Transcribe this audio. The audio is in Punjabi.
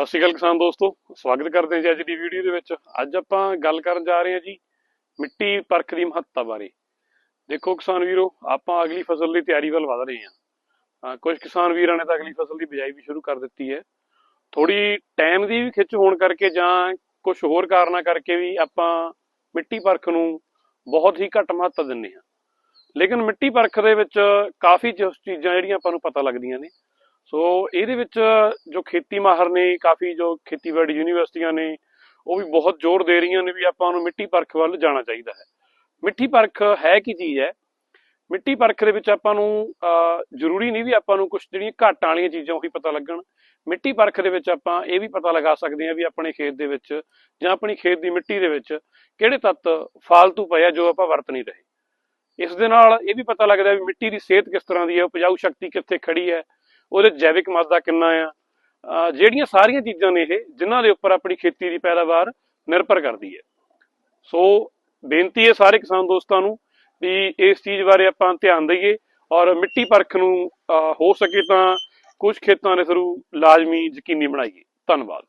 ਸਤਿ ਸ਼੍ਰੀ ਅਕਾਲ ਕਿਸਾਨ ਦੋਸਤੋ, ਸਵਾਗਤ ਕਰਦੇ ਹਾਂ ਜੀ ਅੱਜ ਦੀ ਵੀਡੀਓ ਦੇ ਵਿੱਚ। ਅੱਜ ਆਪਾਂ ਗੱਲ ਕਰਨ ਜਾ ਰਹੇ ਹਾਂ ਜੀ ਮਿੱਟੀ ਪਰਖ ਦੀ ਮਹੱਤਤਾ ਬਾਰੇ। ਦੇਖੋ ਕਿਸਾਨ ਵੀਰੋ, ਆਪਾਂ ਅਗਲੀ ਫਸਲ ਦੀ ਤਿਆਰੀ ਵੱਲ ਵਧ ਰਹੇ ਹਾਂ। ਕੁਝ ਕਿਸਾਨ ਵੀਰਾਂ ਨੇ ਤਾਂ ਅਗਲੀ ਫਸਲ ਦੀ ਬਿਜਾਈ ਵੀ ਸ਼ੁਰੂ ਕਰ ਦਿੱਤੀ ਹੈ। ਥੋੜੀ ਟਾਈਮ ਦੀ ਵੀ ਖਿੱਚ ਹੋਣ ਕਰਕੇ ਜਾਂ ਕੁਝ ਹੋਰ ਕਾਰਨਾਂ ਕਰਕੇ ਵੀ ਆਪਾਂ ਮਿੱਟੀ ਪਰਖ ਨੂੰ ਬਹੁਤ ਹੀ ਘੱਟ ਮਹੱਤਤਾ ਦਿੰਦੇ ਹਾਂ। ਲੇਕਿਨ ਮਿੱਟੀ ਪਰਖ ਦੇ ਵਿੱਚ ਕਾਫੀ ਚੀਜ਼ਾਂ ਜਿਹੜੀਆਂ ਆਪਾਂ ਨੂੰ ਪਤਾ ਲੱਗਦੀਆਂ ਨੇ। ਸੋ ਇਹਦੇ ਵਿੱਚ ਜੋ ਖੇਤੀ ਮਾਹਰ ਨੇ, ਕਾਫੀ ਜੋ ਖੇਤੀਬਾੜੀ ਯੂਨੀਵਰਸਿਟੀਆਂ ਨੇ, ਉਹ ਵੀ ਬਹੁਤ ਜ਼ੋਰ ਦੇ ਰਹੀਆਂ ਨੇ ਵੀ ਆਪਾਂ ਨੂੰ ਮਿੱਟੀ ਪਰਖ ਵੱਲ ਜਾਣਾ ਚਾਹੀਦਾ ਹੈ। ਮਿੱਟੀ ਪਰਖ ਹੈ ਕੀ ਚੀਜ਼ ਹੈ? ਮਿੱਟੀ ਪਰਖ ਦੇ ਵਿੱਚ ਆਪਾਂ ਨੂੰ ਜ਼ਰੂਰੀ ਨਹੀਂ ਵੀ ਆਪਾਂ ਨੂੰ ਕੁਝ ਜਿਹੜੀਆਂ ਘਾਟਾਂ ਵਾਲੀਆਂ ਚੀਜ਼ਾਂ ਉਹੀ ਪਤਾ ਲੱਗਣ। ਮਿੱਟੀ ਪਰਖ ਦੇ ਵਿੱਚ ਆਪਾਂ ਇਹ ਵੀ ਪਤਾ ਲਗਾ ਸਕਦੇ ਹਾਂ ਵੀ ਆਪਣੇ ਖੇਤ ਦੇ ਵਿੱਚ ਜਾਂ ਆਪਣੀ ਖੇਤ ਦੀ ਮਿੱਟੀ ਦੇ ਵਿੱਚ ਕਿਹੜੇ ਤੱਤ ਫਾਲਤੂ ਪਏ ਆ ਜੋ ਆਪਾਂ ਵਰਤ ਨਹੀਂ ਰਹੇ। ਇਸ ਦੇ ਨਾਲ ਇਹ ਵੀ ਪਤਾ ਲੱਗਦਾ ਵੀ ਮਿੱਟੀ ਦੀ ਸਿਹਤ ਕਿਸ ਤਰ੍ਹਾਂ ਦੀ ਹੈ, ਉਪਜਾਊ ਸ਼ਕਤੀ ਕਿੱਥੇ ਖੜੀ ਹੈ। ਉਹਦੇ ਜੈਵਿਕ ਮਾਦਾ ਕਿੰਨਾ ਆ? ਜਿਹੜੀਆਂ ਸਾਰੀਆਂ ਚੀਜ਼ਾਂ ਨੇ ਇਹ, ਜਿਨ੍ਹਾਂ ਦੇ ਉੱਪਰ ਆਪਣੀ ਖੇਤੀ ਦੀ ਪੈਦਾਵਾਰ ਨਿਰਭਰ ਕਰਦੀ ਹੈ। ਸੋ ਬੇਨਤੀ ਹੈ ਸਾਰੇ ਕਿਸਾਨ ਦੋਸਤਾਂ ਨੂੰ ਵੀ ਇਸ ਚੀਜ਼ ਬਾਰੇ ਆਪਾਂ ਧਿਆਨ ਦਈਏ ਔਰ ਮਿੱਟੀ ਪਰਖ ਨੂੰ ਹੋ ਸਕੇ ਤਾਂ ਕੁਝ ਖੇਤਾਂ ਦੇ ਥਰੂ ਲਾਜ਼ਮੀ ਯਕੀਨੀ ਬਣਾਈਏ। ਧੰਨਵਾਦ।